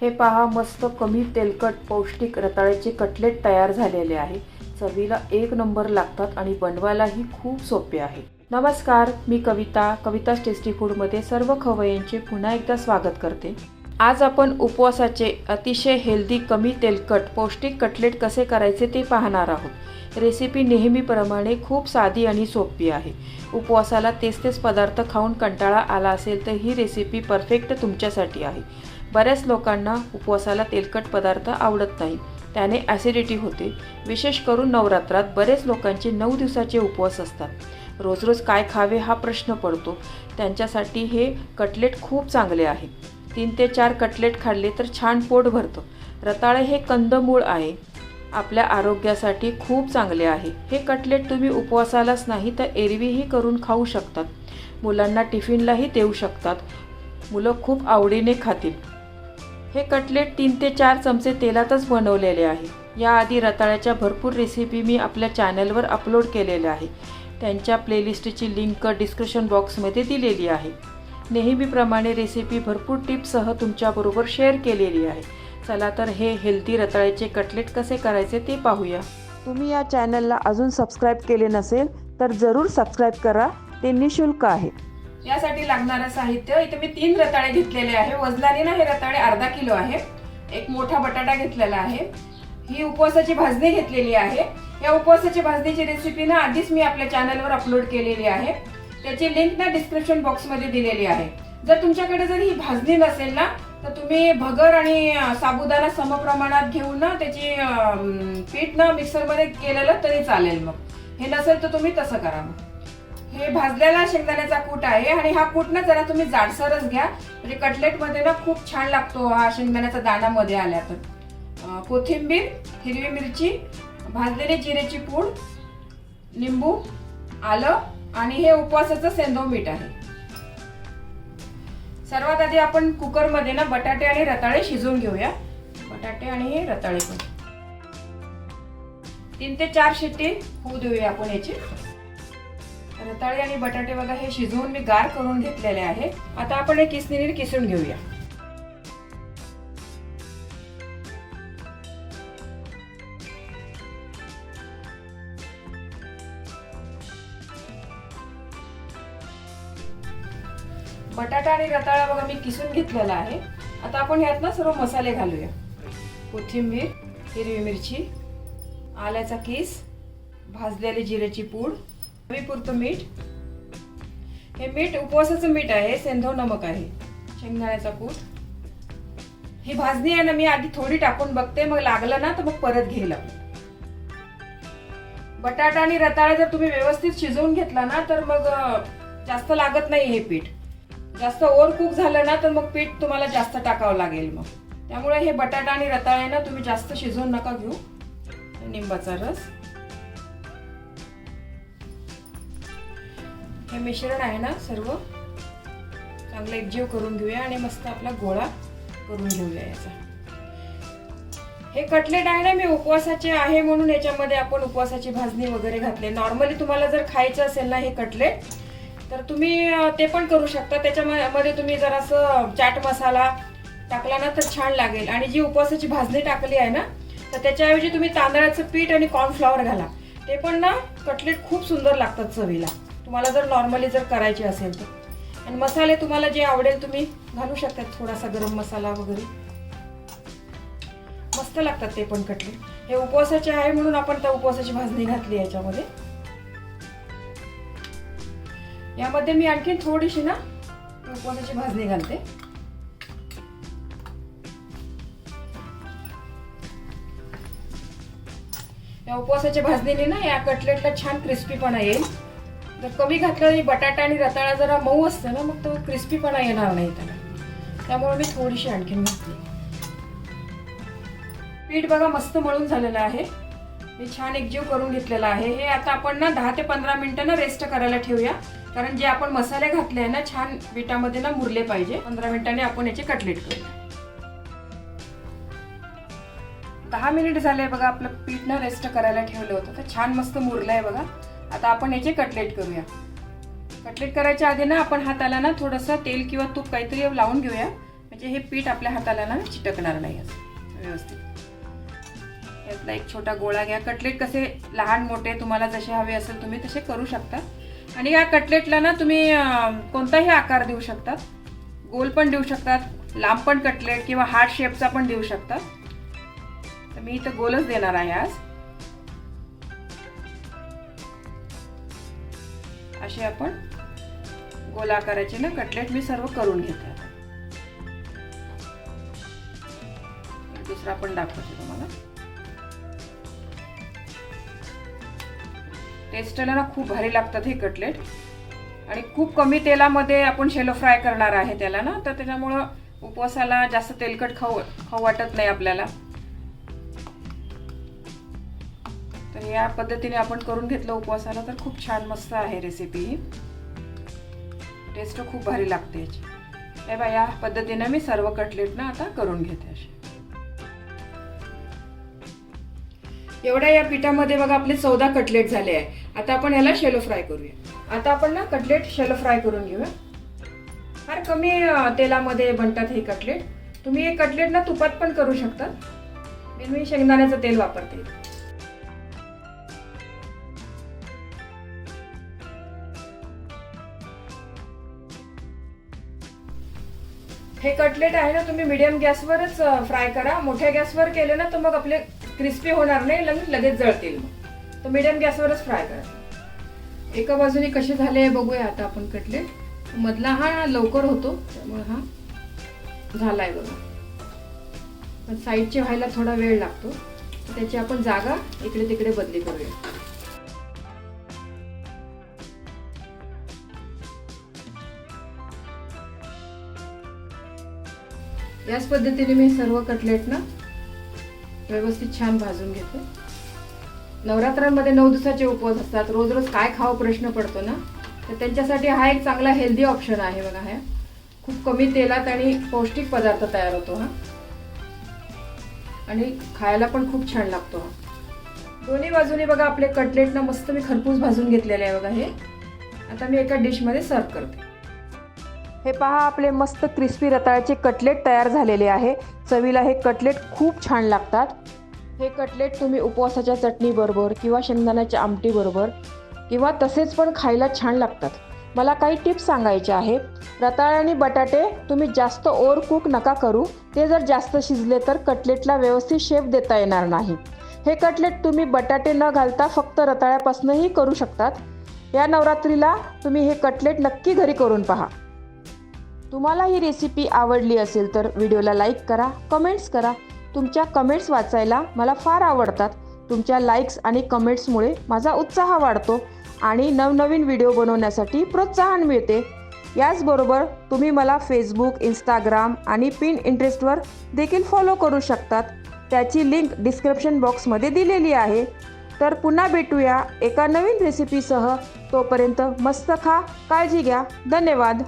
हे पहा मस्त कमी तेलकट पौष्टिक रताळ्याचे कटलेट तयार झालेले आहे. चवीला एक नंबर लागतात आणि बनवायलाही खूप सोपे आहे. नमस्कार मी कविता कविताज टेस्टी फूडमध्ये सर्व खवय्यांचे पुन्हा एकदा स्वागत करते. आज आपण उपवासाचे अतिशय हेल्दी कमी तेलकट पौष्टिक कटलेट कसे करायचे ते पाहणार आहोत. रेसिपी नेहमीप्रमाणे खूप साधी आणि सोपी आहे. उपवासाला तेच तेच पदार्थ खाऊन कंटाळा आला असेल तर ही रेसिपी परफेक्ट तुमच्यासाठी आहे. बऱ्याच लोकांना उपवासाला तेलकट पदार्थ आवडत नाही. त्याने ॲसिडिटी होते. विशेष करून नवरात्रात बरेच लोकांचे नऊ दिवसाचे उपवास असतात. रोज रोज काय खावे हा प्रश्न पडतो. त्यांच्यासाठी हे कटलेट खूप चांगले आहे. तीन ते चार कटलेट खाल्ले तर छान पोट भरतं. रताळे हे कंदमूळ आहे. आपल्या आरोग्यासाठी खूप चांगले आहे. हे कटलेट तुम्ही उपवासालाच नाही तर एरवीही करून खाऊ शकतात. मुलांना टिफिनलाही देऊ शकतात. मुलं खूप आवडीने खातील. हे कटलेट तीन ते चार चमचे तेलातच बनवलेले आहे. याआधी रताळ्याच्या भरपूर रेसिपी मी आपल्या चॅनलवर अपलोड केलेल्या आहे. त्यांच्या प्लेलिस्टची लिंक डिस्क्रिप्शन बॉक्समध्ये दिलेली आहे. नेहमीप्रमाणे रेसिपी भरपूर टिप्ससह तुमच्याबरोबर शेअर केलेली आहे. चला तर हे हेल्दी रताळ्याचे कटलेट कसे करायचे ते पाहूया. तुम्ही या चॅनलला अजून सबस्क्राईब केले नसेल तर जरूर सबस्क्राईब करा. ते निशुल्क आहे. यासाठी लागणारं साहित्य. इथे मी तीन रताळे घेतलेले आहे. वजनाने ना हे रताळे अर्धा किलो आहे. एक मोठा बटाटा घेतलेला आहे. ही उपवासाची भाजणी घेतलेली आहे. या उपवासाची भाजणीची रेसिपी ना आधीच मी आपल्या चॅनलवर अपलोड केलेली आहे. त्याची लिंक ना डिस्क्रिप्शन बॉक्समध्ये दिलेली आहे. जर तुमच्याकडे जर ही भाजणी नसेल ना तर तुम्ही भगर आणि साबुदाणा समप्रमाणात घेऊन ना त्याची पीठ ना मिक्सरमध्ये केलेलं तरी चालेल मग. हे नसेल तर तुम्ही तसं करा मग. हे भाजलेला शेंगदाण्याचा कूट आहे आणि हा कूट ना जरा तुम्ही जाडसरच घ्या. म्हणजे कटलेटमध्ये ना खूप छान लागतो हा शेंगदाण्याचा दाणा मध्ये आल्या तर कोथिंबीर हिरवी मिरची भाजलेली जिरेची पूड लिंबू आलं आणि हे उपवासाचं सेंदो मीठ आहे. सर्वात आधी आपण कुकरमध्ये ना बटाटे आणि रताळे शिजवून घेऊया. बटाटे आणि हे रताळे पण. तीन ते चार शिट्टी होऊ देऊया आपण याची. रताळे आणि बटाटे बघा हे शिजवून मी गार करून घेतलेले आहे. आता आपण हे किसनीने किसून घेऊया. बटाटा आणि रताळा बघा मी किसून घेतलेला आहे. आता आपण ह्यात सर्व मसाले घालूया. कोथिंबीर हिरवी मिरची आल्याचा किस भाजलेली जिऱ्याची पूड चवीपुरतं मीठ. हे मीठ उपवासाचं मीठ आहे सेंधव नमक आहे शेंगदाण्याचा कूट. ही भाजणी आहे ना मी आधी थोडी टाकून बघते मग लागलं ना तर मग परत घेईल बटाटा आणि रताळा जर तुम्ही व्यवस्थित शिजवून घेतला ना तर मग जास्त लागत नाही हे पीठ. जास्त ओव्हर कुक झालं ना तर मग पीठ तुम्हाला जास्त टाकावं लागेल मग. त्यामुळे हे बटाटा आणि रताळे ना तुम्ही जास्त शिजवून नका घेऊ. निंबाचा रस. हे मिश्रण आहे ना सर्व. चांगलं एकजीव करून घेऊया आणि मस्त आपला गोळा करून घेऊया याचा. हे कटलेट आहे ना मी उपवासाचे आहे म्हणून याच्यामध्ये आपण उपवासाची भाजणी वगैरे घातले. नॉर्मली तुम्हाला जर खायचं असेल ना हे कटलेट तर तुम्ही ते पण करू शकता. त्याच्यामध्ये तुम्ही जरासं चाट मसाला टाकला ना तर छान लागेल. आणि जी उपवासाची भाजणी टाकली आहे ना तर त्याच्याऐवजी तुम्ही तांदळाचं पीठ आणि कॉर्नफ्लॉवर घाला. ते पण ना कटलेट खूप सुंदर लागतात चवीला. तुम्हाला जर नॉर्मली जर करायचे असेल तर. आणि मसाले तुम्हाला जे आवडेल तुम्ही घालू शकतात थोडासा गरम मसाला वगैरे. मस्त लागतात ते पण कटले. हे उपवासाचे आहे म्हणून आपण त्या उपवासाची भाजणी घातली याच्यामध्ये. यामध्ये मी आणखी थोडीशी ना उपवासाची भाजणी घालते. या उपवासाच्या भाजणीने ना या कटलेटला छान क्रिस्पीपणा येईल. जर कमी घातलं आणि बटाटा आणि रताळा जरा मऊ असतं ना मग तो क्रिस्पीपणा येणार नाही त्याला. त्यामुळे मी थोडीशी आणखीन घातली. पीठ बघा मस्त मळून झालेलं आहे. मी छान एकजीव करून घेतलेला आहे. हे आता आपण ना दहा ते पंधरा मिनटं ना रेस्ट करायला ठेवूया. कारण जे आपण मसाले घातले आहे ना छान पिठामध्ये ना मुरले पाहिजे. पंधरा मिनिटांनी आपण याचे कटलेट करूया. दहा मिनिट झाले बघा आपलं पीठ ना रेस्ट करायला ठेवलं होतं. तर छान मस्त मुरलं आहे बघा. आता आपण याचे कटलेट करूया. कटलेट करायच्या आधी ना आपण हाताला ना थोडंसं तेल किंवा तूप काहीतरी लावून घेऊया. म्हणजे हे पीठ आपल्या हाताला ना चिटकणार नाही असं. व्यवस्थित. यातला एक छोटा गोळा घ्या. कटलेट कसे लहान मोठे तुम्हाला जसे हवे असेल तुम्ही तसे करू शकता. आणि या कटलेटला ना तुम्ही कोणताही आकार देऊ शकतात. गोल पण देऊ शकतात लांब पण कटलेट किंवा हार्ट शेपचा पण देऊ शकतात. तर मी इथं गोलच देणार आहे आज. असे आपण गोलाकाराचे ना कटलेट मी सर्व करून घेते दुसरा पण दाखवते तुम्हाला. टेस्टला ना खूप भारी लागतात हे कटलेट. आणि खूप कमी तेलामध्ये आपण शेलो फ्राय करणार आहे त्याला ना. तर त्याच्यामुळं उपवासाला जास्त तेलकट खाऊ खाऊ वाटत नाही आपल्याला. तर या पद्धतीने आपण करून घेतलं उपवासाला तर खूप छान मस्त आहे रेसिपी ही टेस्ट खूप भारी लागते याची. हे बा या पद्धतीने मी सर्व कटलेट ना आता करून घेते असे. एवढ्या या पिठामध्ये बघा आपले चौदा कटलेट झाले आहे. आता आपण याला शेलो फ्राय करूया. आता आपण ना कटलेट शेलो फ्राय करून घेऊया. फार कमी तेलामध्ये बनतात हे कटलेट तुम्ही हे कटलेट ना तुपात पण करू शकता. मी- मी शेंगदाण्याचं तेल वापरते. हे कटलेट आहे ना तुम्ही मिडियम गॅसवरच फ्राय करा. मोठ्या गॅसवर केले ना तर मग आपले क्रिस्पी होणार नाही लगेच लगेच जळतील. मग तर मिडियम गॅसवरच फ्राय करा. एका बाजूने कसे झाले बघूया आता आपण कटलेट. मधला हा लवकर होतो त्यामुळे हा झालाय बघा. पण साईडचे व्हायला थोडा वेळ लागतो. त्याची आपण जागा इकडे तिकडे बदली करूया. याच पद्धतीने मी सर्व कटलेटनं व्यवस्थित छान भाजून घेते. नवरात्रांमध्ये नऊ दिवसाचे उपवास असतात. रोज रोज काय खावं प्रश्न पडतो ना तर त्यांच्यासाठी हा एक चांगला हेल्दी ऑप्शन आहे बघा हा. खूप कमी तेलात आणि पौष्टिक पदार्थ तयार होतो हा. आणि खायला पण खूप छान लागतो हा. दोन्ही बाजूने बघा आपले कटलेटनं मस्त मी खरपूस भाजून घेतलेले आहे बघा हे. आता मी एका डिशमध्ये सर्व करते. हे पहा आपले मस्त क्रिस्पी रताळ्याचे कटलेट तयार झालेले आहे. चवीला हे कटलेट खूप छान लागतात. हे कटलेट तुम्ही उपवासाच्या चटणीबरोबर किंवा शेंगदाण्याच्या आमटीबरोबर किंवा तसेच पण खायला छान लागतात. मला काही टिप्स सांगायच्या आहेत रताळे आणि बटाटे तुम्ही जास्त ओव्हर कुक नका करू. ते जर जास्त शिजले तर कटलेटला व्यवस्थित शेप देता येणार नाही. हे कटलेट तुम्ही बटाटे न घालता फक्त रताळ्यापासूनही करू शकतात. या नवरात्रीला तुम्ही हे कटलेट नक्की घरी करून पहा. तुम्हाला ही रेसिपी आवडली असेल तर व्हिडिओला लाईक करा कमेंट्स करा. तुमच्या कमेंट्स वाचायला मला फार आवडतात. तुमच्या लाईक्स आणि कमेंट्समुळे माझा उत्साह वाढतो आणि नवनवीन व्हिडिओ बनवण्यासाठी प्रोत्साहन मिळते. याचबरोबर तुम्ही मला फेसबुक इंस्टाग्राम आणि पिन इंटरेस्टवर देखील फॉलो करू शकतात. त्याची लिंक डिस्क्रिप्शन बॉक्समध्ये दिलेली आहे. तर पुन्हा भेटूया एका नवीन रेसिपीसह तोपर्यंत मस्त खा काळजी घ्या. धन्यवाद.